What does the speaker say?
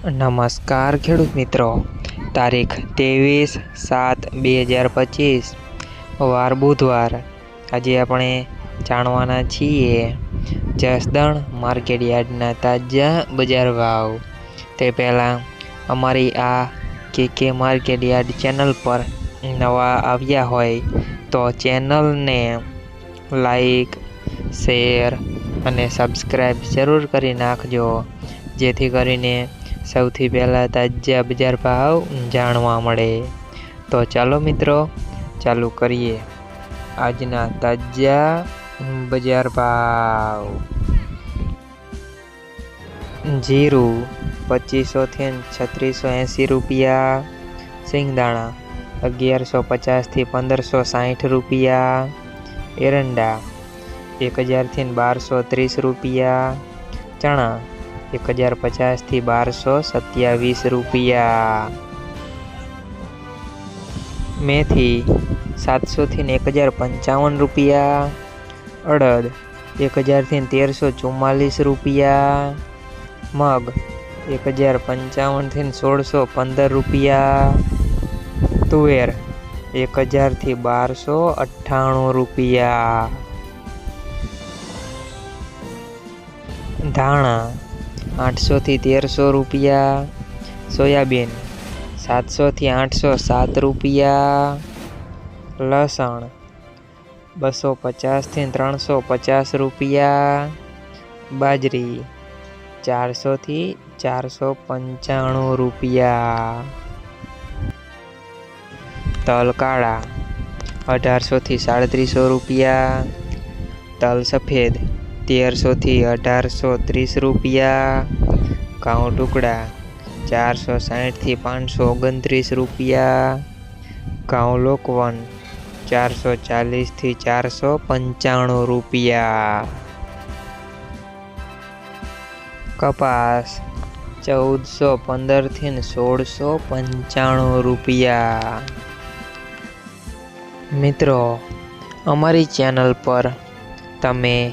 નમસ્કાર ખેડૂત મિત્રો. તારીખ ત્રેવીસ સાત બે હજાર પચીસ. વાર બુધવાર. આજે આપણે જાણવાના છીએ જસદણ માર્કેટ યાર્ડના તાજા બજાર ભાવ. તે પહેલાં અમારી આ કે કે માર્કેટ યાર્ડ ચેનલ પર નવા આવ્યા હોય તો ચેનલને લાઈક, શેર અને સબસ્ક્રાઈબ જરૂર કરી નાખજો. જેથી કરીને સૌથી પહેલાં તાજા બજાર ભાવ જાણવા મળે. તો ચાલો મિત્રો, ચાલુ કરીએ. આજના તાજા બજાર ભાવ. જીરું પચીસોથી છત્રીસો એંસી રૂપિયા. સિંગદાણા અગિયારસો પચાસથી પંદરસો સાઠ રૂપિયા. એરંડા એક હજારથી બારસો ત્રીસ રૂપિયા. ચણા એક હજાર પચાસથી બારસો સત્યાવીસ રૂપિયા. મેથી સાતસોથી ને એક હજાર પંચાવન રૂપિયા. અડદ એક હજારથી તેરસો ચુમ્માલીસ રૂપિયા. મગ એક હજાર પંચાવનથી સોળસો પંદર રૂપિયા. તુવેર એક હજારથી બારસો અઠ્ઠાણું રૂપિયા. ધાણા આઠસોથી તેરસો રૂપિયા. સોયાબીન સાતસોથી આઠસો સાત રૂપિયા. લસણ બસો પચાસથી ત્રણસો પચાસ રૂપિયા. બાજરી ચારસોથી ચારસો પંચાણું રૂપિયા. તલ કાળા અઢારસોથી સાડત્રીસો રૂપિયા. તલ સફેદ તેરસોથી અઢારસો ત્રીસ રૂપિયા. ઘઉં ટુકડા ચારસો સાઠથી પાંચસો ઓગણત્રીસ રૂપિયા. ઘઉં લોકવન ચારસો ચાલીસથી ચારસો પંચાણું રૂપિયા. કપાસ ચૌદસો પંદરથી સોળસો પંચાણું રૂપિયા. મિત્રો, અમારી ચેનલ પર તમે